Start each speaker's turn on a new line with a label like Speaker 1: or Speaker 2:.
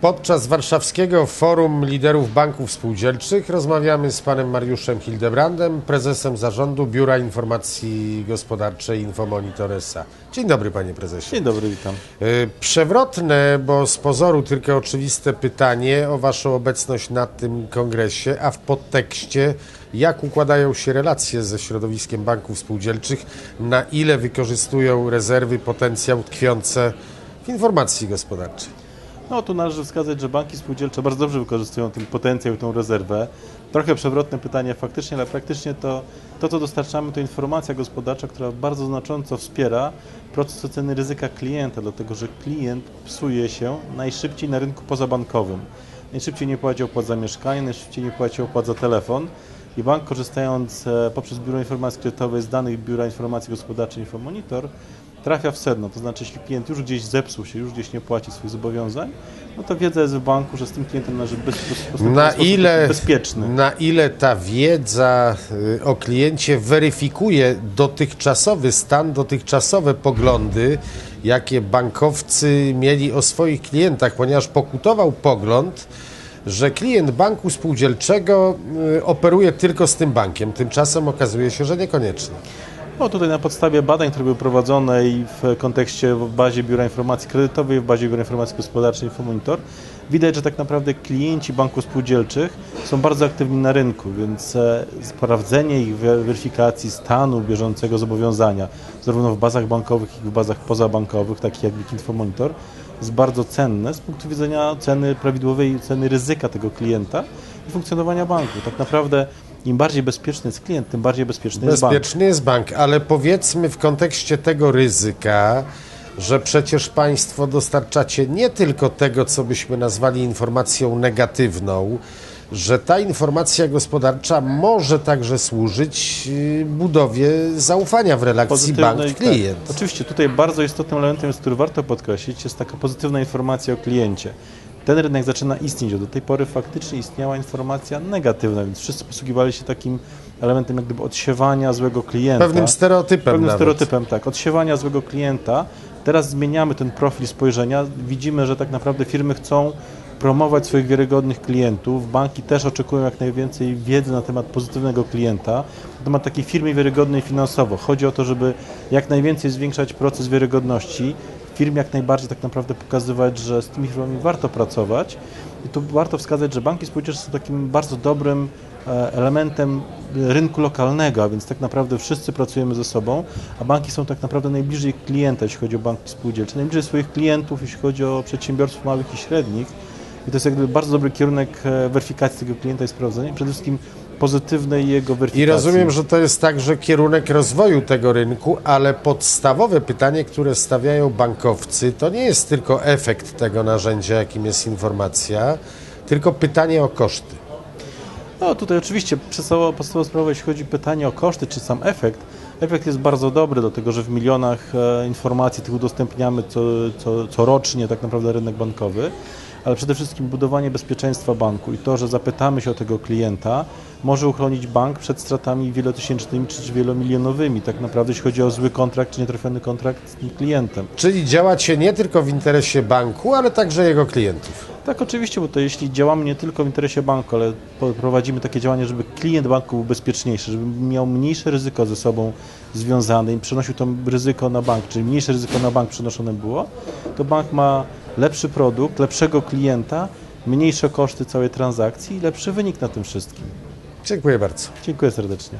Speaker 1: Podczas warszawskiego forum liderów banków spółdzielczych rozmawiamy z panem Mariuszem Hildebrandem, prezesem zarządu Biura Informacji Gospodarczej Infomonitor S.A. Dzień dobry panie prezesie.
Speaker 2: Dzień dobry, witam.
Speaker 1: Y, Przewrotne, bo z pozoru tylko oczywiste pytanie o waszą obecność na tym kongresie, a w podtekście jak układają się relacje ze środowiskiem banków spółdzielczych, na ile wykorzystują rezerwy, potencjał tkwiące w informacji gospodarczej.
Speaker 2: No tu należy wskazać, że banki spółdzielcze bardzo dobrze wykorzystują ten potencjał tą rezerwę. Trochę przewrotne pytanie faktycznie, ale praktycznie to, to co dostarczamy, to informacja gospodarcza, która bardzo znacząco wspiera proces oceny ryzyka klienta, dlatego że klient psuje się najszybciej na rynku pozabankowym. Najszybciej nie płaci opłat za mieszkanie, najszybciej nie płaci opłat za telefon. I bank korzystając e, poprzez Biuro Informacji Kredytowej z danych Biura Informacji Gospodarczej Infomonitor trafia w sedno, to znaczy jeśli klient już gdzieś zepsuł się, już gdzieś nie płaci swoich zobowiązań, no to wiedza jest w banku, że z tym klientem należy bez, bez,
Speaker 1: Na ile,
Speaker 2: bezpieczny.
Speaker 1: na ile ta wiedza y, o kliencie weryfikuje dotychczasowy stan, dotychczasowe poglądy, jakie bankowcy mieli o swoich klientach, ponieważ pokutował pogląd, że klient banku spółdzielczego y, operuje tylko z tym bankiem. Tymczasem okazuje się, że niekoniecznie.
Speaker 2: No tutaj na podstawie badań, które były prowadzone i w kontekście w bazie Biura Informacji Kredytowej, w bazie Biura Informacji Gospodarczej Infomonitor, widać, że tak naprawdę klienci banków spółdzielczych są bardzo aktywni na rynku, więc e, sprawdzenie ich wer- weryfikacji stanu bieżącego zobowiązania, zarówno w bazach bankowych, jak i w bazach pozabankowych, takich jak Infomonitor, jest bardzo cenne z punktu widzenia ceny prawidłowej ceny ryzyka tego klienta i funkcjonowania banku. Tak naprawdę im bardziej bezpieczny jest klient, tym bardziej bezpieczny jest bank.
Speaker 1: Bezpieczny jest bank, ale powiedzmy w kontekście tego ryzyka, że przecież Państwo dostarczacie nie tylko tego, co byśmy nazwali informacją negatywną, że ta informacja gospodarcza może także służyć y, budowie zaufania w relacji bank-klient.
Speaker 2: Tak. Oczywiście tutaj bardzo istotnym elementem, który warto podkreślić, jest taka pozytywna informacja o kliencie. Ten rynek zaczyna istnieć, do tej pory faktycznie istniała informacja negatywna, więc wszyscy posługiwali się takim elementem jak gdyby odsiewania złego klienta.
Speaker 1: Pewnym stereotypem
Speaker 2: Pewnym
Speaker 1: nawet.
Speaker 2: stereotypem, tak, odsiewania złego klienta. Teraz zmieniamy ten profil spojrzenia. Widzimy, że tak naprawdę firmy chcą promować swoich wiarygodnych klientów. Banki też oczekują jak najwięcej wiedzy na temat pozytywnego klienta, na temat takiej firmy wiarygodnej finansowo. Chodzi o to, żeby jak najwięcej zwiększać proces wiarygodności. Firm jak najbardziej tak naprawdę pokazywać, że z tymi firmami warto pracować. I tu warto wskazać, że banki spółdzielcze są takim bardzo dobrym e, elementem rynku lokalnego, a więc tak naprawdę wszyscy pracujemy ze sobą, a banki są tak naprawdę najbliżej klienta, jeśli chodzi o banki spółdzielcze, najbliżej swoich klientów, jeśli chodzi o przedsiębiorców małych i średnich. I to jest jakby bardzo dobry kierunek e, weryfikacji tego klienta i sprawdzenia, przede wszystkim pozytywnej jego weryfikacji.
Speaker 1: I rozumiem, że to jest także kierunek rozwoju tego rynku, ale podstawowe pytanie, które stawiają bankowcy, to nie jest tylko efekt tego narzędzia, jakim jest informacja, tylko pytanie o koszty.
Speaker 2: No tutaj oczywiście podstawowa, podstawowa sprawa, jeśli chodzi o pytanie o koszty czy sam efekt, efekt jest bardzo dobry, dlatego że w milionach e, informacji tych udostępniamy co, co, corocznie tak naprawdę rynek bankowy, ale przede wszystkim budowanie bezpieczeństwa banku i to, że zapytamy się o tego klienta, może uchronić bank przed stratami wielotysięcznymi czy wielomilionowymi, tak naprawdę jeśli chodzi o zły kontrakt czy nietrafiony kontrakt z tym klientem.
Speaker 1: Czyli działacie nie tylko w interesie banku, ale także jego klientów.
Speaker 2: Tak, oczywiście, bo to jeśli działamy nie tylko w interesie banku, ale prowadzimy takie działania, żeby klient banku był bezpieczniejszy, żeby miał mniejsze ryzyko ze sobą związane i przenosił to ryzyko na bank, czyli mniejsze ryzyko na bank przenoszone było, to bank ma lepszy produkt, lepszego klienta, mniejsze koszty całej transakcji i lepszy wynik na tym wszystkim.
Speaker 1: Dziękuję bardzo.
Speaker 2: Dziękuję serdecznie.